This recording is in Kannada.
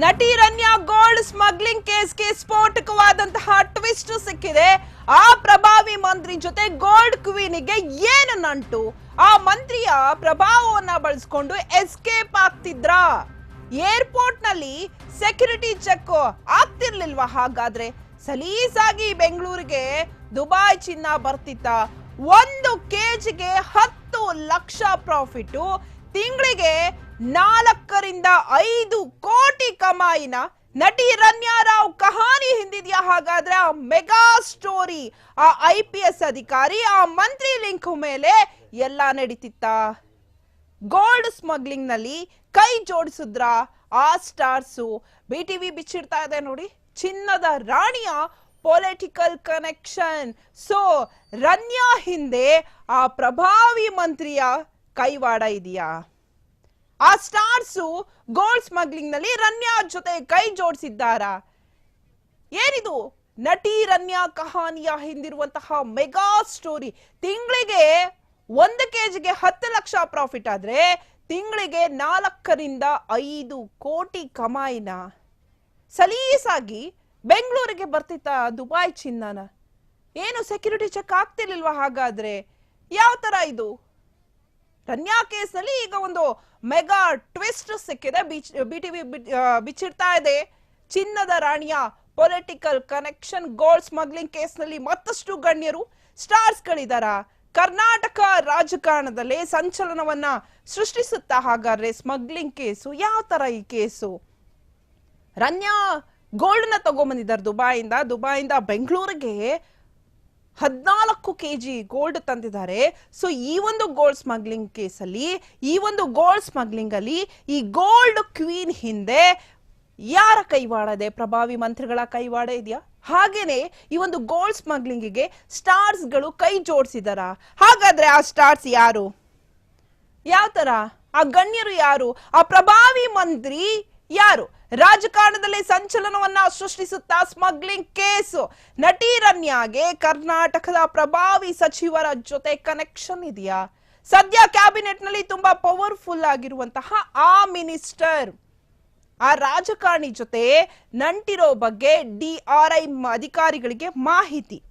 ನಟಿ ರನ್ಯಾ ಗೋಲ್ಡ್ ಸ್ಮಗ್ಲಿಂಗ್ ಕೇಸ್ಗೆ ಸ್ಫೋಟಕವಾದಂತಹ ಟ್ವಿಸ್ಟ್ ಸಿಕ್ಕಿದೆ. ಆ ಪ್ರಭಾವಿ ಮಂತ್ರಿ ಜೊತೆ ಗೋಲ್ಡ್ ಕ್ವೀನಿಗೆ ಏನು ನಂಟು? ಆ ಮಂತ್ರಿಯ ಪ್ರಭಾವವನ್ನ ಬಳಸ್ಕೊಂಡು ಎಸ್ಕೇಪ್ ಆಗ್ತಿದ್ರಾ? ಏರ್ಪೋರ್ಟ್ನಲ್ಲಿ ಸೆಕ್ಯೂರಿಟಿ ಚೆಕ್ ಆಗ್ತಿರ್ಲಿಲ್ವಾ ಹಾಗಾದ್ರೆ? ಸಲೀಸಾಗಿ ಬೆಂಗಳೂರಿಗೆ ದುಬಾಯ್ ಚಿನ್ನ ಬರ್ತಿತ್ತ. ಒಂದು ಕೆಜಿಗೆ ಹತ್ತು ಲಕ್ಷ ಪ್ರಾಫಿಟ್ ತಿಂಗಳಿಗೆ ನಾಲ್ಕರಿಂದ ಐದು ಕಮಾಯಿನ ನಟಿ ರನ್ಯಾ ರಾವ್ ಕಹಾನಿ ಹಿಂದಿದ್ಯಾ ಹಾಗಾದ್ರೆ ಆ ಮೆಗಾ ಸ್ಟೋರಿ, ಆ ಐ ಪಿ ಎಸ್ ಅಧಿಕಾರಿ, ಆ ಮಂತ್ರಿ ಲಿಂಕ್ ಮೇಲೆ ಎಲ್ಲ ನಡೀತಿತ್ತ? ಗೋಲ್ಡ್ ಸ್ಮಗ್ಲಿಂಗ್ನಲ್ಲಿ ಕೈ ಜೋಡಿಸಿದ್ರ ಆ ಸ್ಟಾರ್ಸು? ಬಿ ಟಿ ವಿ ಬಿಚ್ಚಿಡ್ತಾ ಇದೆ ನೋಡಿ, ಚಿನ್ನದ ರಾಣಿಯ ಪೊಲಿಟಿಕಲ್ ಕನೆಕ್ಷನ್. ಸೊ, ರನ್ಯಾ ಹಿಂದೆ ಆ ಪ್ರಭಾವಿ ಮಂತ್ರಿಯ ಕೈವಾಡ ಇದೆಯಾ? ಆ ಸ್ಟಾರ್ಸು ಗೋಲ್ಡ್ ಸ್ಮಗ್ಲಿಂಗ್ನಲ್ಲಿ ರನ್ಯಾ ಜೊತೆ ಕೈ ಜೋಡಿಸಿದ್ದಾರಾ? ಏನಿದು? ನಟಿ ರನ್ಯಾ ಕಹಾನಿಯ ಹಿಂದಿರುವಂತಹ ಮೆಗಾ ಸ್ಟೋರಿ. ತಿಂಗಳಿಗೆ ಒಂದು ಕೆಜಿಗೆ ಹತ್ತು ಲಕ್ಷ ಪ್ರಾಫಿಟ್ ಆದ್ರೆ ತಿಂಗಳಿಗೆ ನಾಲ್ಕರಿಂದ ಐದು ಕೋಟಿ ಕಮಾಯಿನ. ಸಲೀಸಾಗಿ ಬೆಂಗಳೂರಿಗೆ ಬರ್ತಿತ್ತ ದುಬಾಯ್ ಚಿನ್ನನ. ಏನು ಸೆಕ್ಯೂರಿಟಿ ಚೆಕ್ ಆಗ್ತಿರ್ಲಿಲ್ವಾ ಹಾಗಾದ್ರೆ? ಯಾವ ತರ ಇದು? ರನ್ಯಾ ಕೇಸ್ನಲ್ಲಿ ಈಗ ಒಂದು ಮೆಗಾ ಟ್ವಿಸ್ಟ್ ಸಿಕ್ಕಿದೆ. ಬಿ ಟಿವಿ ಬಿಚ್ಚಿಡ್ತಾ ಇದೆ. ಚಿನ್ನದ ರಾಣಿಯ ಪೊಲಿಟಿಕಲ್ ಕನೆಕ್ಷನ್ ಗೋಲ್ಡ್ ಸ್ಮಗ್ಲಿಂಗ್ ಕೇಸ್ನಲ್ಲಿ ಮತ್ತಷ್ಟು ಗಣ್ಯರು, ಸ್ಟಾರ್ಸ್ಗಳಿದಾರ. ಕರ್ನಾಟಕ ರಾಜಕಾರಣದಲ್ಲಿ ಸಂಚಲನವನ್ನ ಸೃಷ್ಟಿಸುತ್ತಾ ಹಾಗಾದ್ರೆ ಸ್ಮಗ್ಲಿಂಗ್ ಕೇಸು, ಯಾವ ತರ ಈ ಕೇಸು? ರನ್ಯಾ ಗೋಲ್ಡ್ನ ತಗೊಂಬಂದಿದ್ದಾರೆ ದುಬಾಯಿಂದ. ದುಬಾಯಿಂದ ಬೆಂಗಳೂರಿಗೆ ಹದಿನಾಲ್ಕು ಕೆ ಜಿ ಗೋಲ್ಡ್ ತಂದಿದ್ದಾರೆ. ಸೊ ಈ ಒಂದು ಗೋಲ್ಡ್ ಸ್ಮಗ್ಲಿಂಗ್ ಕೇಸಲ್ಲಿ ಈ ಒಂದು ಗೋಲ್ಡ್ ಸ್ಮಗ್ಲಿಂಗ್ ಅಲ್ಲಿ ಈ ಗೋಲ್ಡ್ ಕ್ವೀನ್ ಹಿಂದೆ ಯಾರ ಕೈವಾಡ ಇದೆ ಪ್ರಭಾವಿ ಮಂತ್ರಿಗಳ ಕೈವಾಡ ಇದೆಯಾ? ಹಾಗೇನೆ ಈ ಒಂದು ಗೋಲ್ಡ್ ಸ್ಮಗ್ಲಿಂಗಿಗೆ ಸ್ಟಾರ್ಸ್ಗಳು ಕೈ ಜೋಡಿಸಿದಾರ? ಹಾಗಾದ್ರೆ ಆ ಸ್ಟಾರ್ಸ್ ಯಾರು? ಯಾವ ತರ ಆ ಗಣ್ಯರು ಯಾರು? ಆ ಪ್ರಭಾವಿ ಮಂತ್ರಿ ಯಾರು? ರಾಜಕಾರಣದಲ್ಲಿ ಸಂಚಲನವನ್ನ ಸೃಷ್ಟಿಸುತ್ತಾ ಸ್ಮಗ್ಲಿಂಗ್ ಕೇಸು. ನಟಿ ರನ್ಯಾಗೆ ಕರ್ನಾಟಕದ ಪ್ರಭಾವಿ ಸಚಿವರ ಜೊತೆ ಕನೆಕ್ಷನ್ ಇದೆಯಾ? ಸದ್ಯ ಕ್ಯಾಬಿನೆಟ್ನಲ್ಲಿ ತುಂಬಾ ಪವರ್ಫುಲ್ ಆಗಿರುವಂತಹ ಆ ಮಿನಿಸ್ಟರ್ ಆ ರಾಜಕಾರಣಿ ಜೊತೆ ನಂಟಿರೋ ಬಗ್ಗೆ ಡಿ ಆರ್ ಐ ಅಧಿಕಾರಿಗಳಿಗೆ ಮಾಹಿತಿ.